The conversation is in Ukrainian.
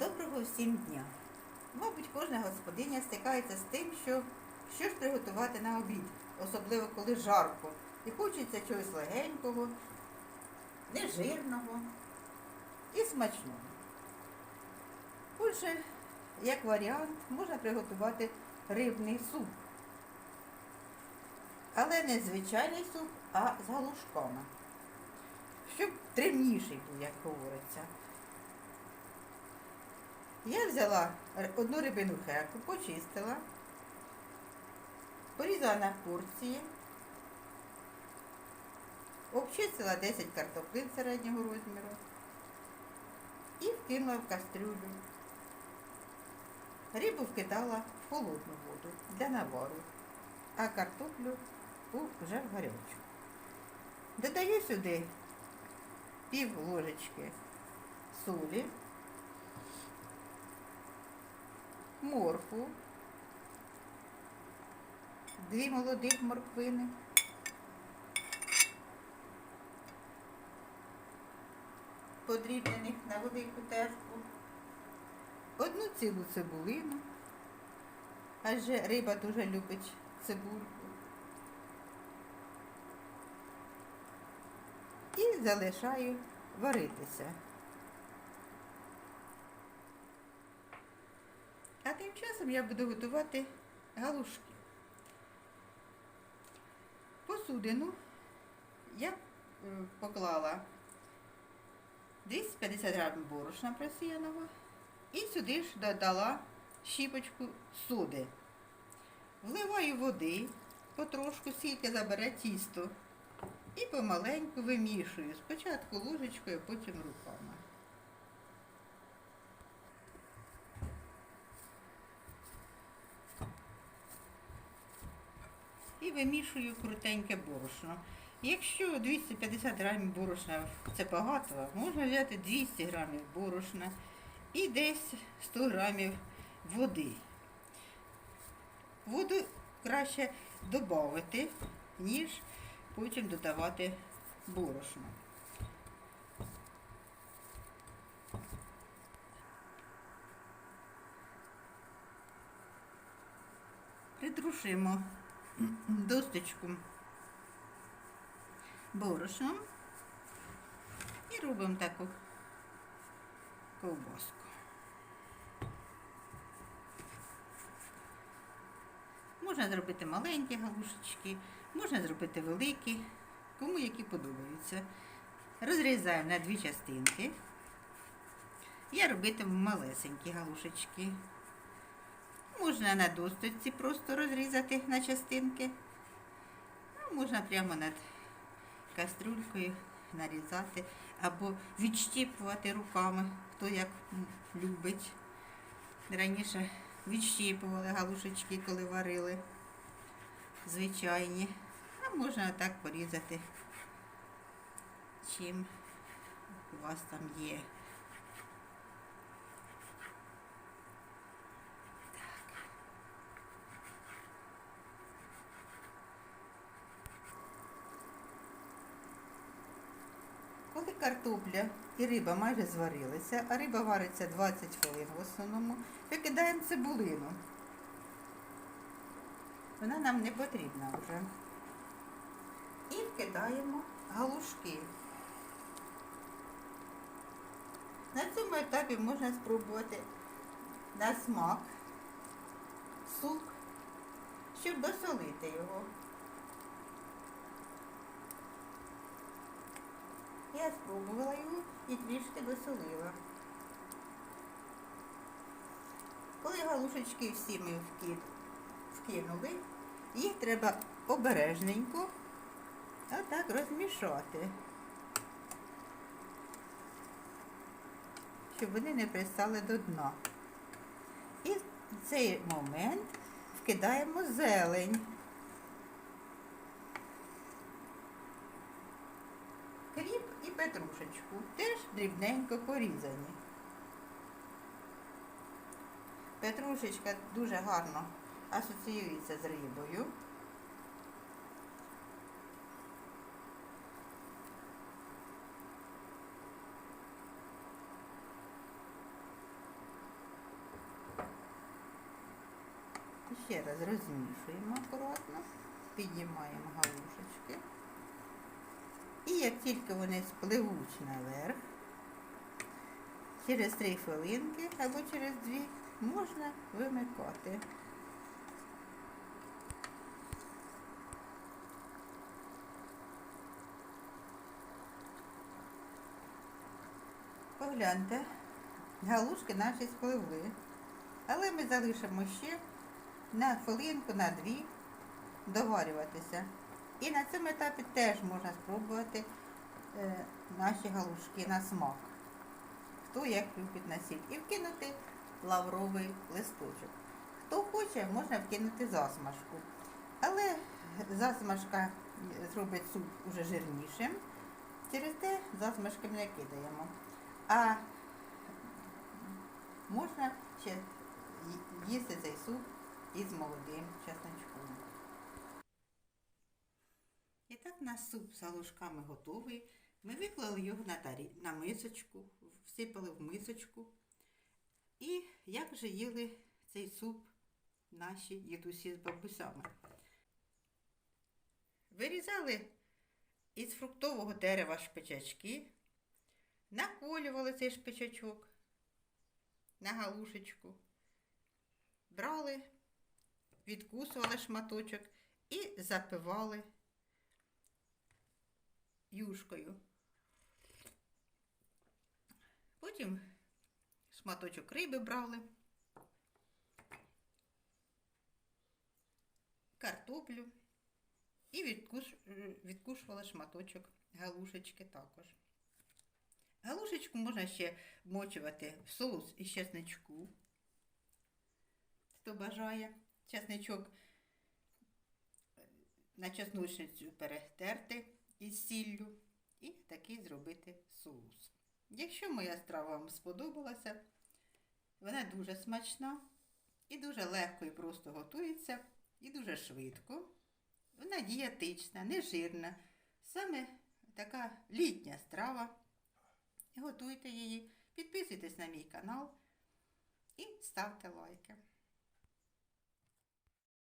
Доброго всім дня! Мабуть, кожна господиня стикається з тим, що що ж приготувати на обід, особливо коли жарко. І хочеться чогось легенького, нежирного і смачного. Отже, як варіант, можна приготувати рибний суп. Але не звичайний суп, а з галушками. Щоб древніший був, як говориться. Я взяла одну рибину херку, почистила, порізала на порції, обчистила 10 картоплин середнього розміру і вкинула в кастрюлю. Рибу вкидала в холодну воду для навару, а картоплю вже в гарячу. Додаю сюди пів ложечки солі. Моркву, дві молодих морквини, подрібнених на велику терку, одну цілу цибулину, адже риба дуже любить цибульку. І залишаю варитися. А тим часом я буду готувати галушки. Посудину я поклала 250 грамів борошна просіяного і сюди ж додала щіпочку соди. Вливаю води, потрошку, скільки забере тісто, і помаленьку вимішую. Спочатку ложечкою, потім руками. Вимішую крутеньке борошно. Якщо 250 грамів борошна це багато, можна взяти 200 грамів борошна і десь 100 грамів води. Воду краще додати, ніж потім додавати борошно. Притрушимо досточку борошном і робимо таку ковбаску. Можна зробити маленькі галушечки, можна зробити великі, кому які подобаються. Розрізаю на дві частинки. Я робитиму малесенькі галушечки. Можна на досточці просто розрізати на частинки. А можна прямо над каструлькою нарізати або відщіпувати руками, хто як любить. Раніше відщіпували галушечки, коли варили звичайні. А можна так порізати, чим у вас там є. Коли картопля і риба майже зварилися, а риба вариться 20 хвилин в основному, викидаємо цибулину. Вона нам не потрібна вже. І вкидаємо галушки. На цьому етапі можна спробувати на смак суп, щоб досолити його. Я спробувала його і трішки досолила. Коли галушечки всі ми вкинули, їх треба обережненько отак розмішати, щоб вони не пристали до дна. І в цей момент вкидаємо зелень. дрібненько порізані. Петрушечка дуже гарно асоціюється з рибою. Ще раз розмішуємо акуратно, піднімаємо галушечки. І як тільки вони спливуть наверх, через 3 хвилинки або через 2 можна вимикати. Погляньте, галушки наші спливли. Але ми залишимо ще на хвилинку, на дві доварюватися. І на цьому етапі теж можна спробувати е, наші галушки на смак. Хто як любить на сіль. І вкинути лавровий листочок. Хто хоче, можна вкинути засмажку. Але засмажка зробить суп уже жирнішим. Через те засмажки не кидаємо. А можна ще їсти цей суп із молодим чесночком. І так наш суп з галушками готовий. Ми виклали його на, тарі... на мисочку, всипали в мисочку. І як же їли цей суп наші дідусі з бабусями. Вирізали із фруктового дерева шпичачки, наколювали цей шпичачок на галушечку, брали, відкусували шматочок і запивали юшкою. Потім шматочок риби брали, картоплю і відкуш... відкушували шматочок галушечки також. Галушечку можна ще вмочувати в соус із чесничку. Хто бажає чесничок на чесночницю перетерти із сіллю і такий зробити соус. Якщо моя страва вам сподобалася, вона дуже смачна і дуже легко і просто готується, і дуже швидко. Вона дієтична, нежирна, саме така літня страва. Готуйте її, підписуйтесь на мій канал і ставте лайки.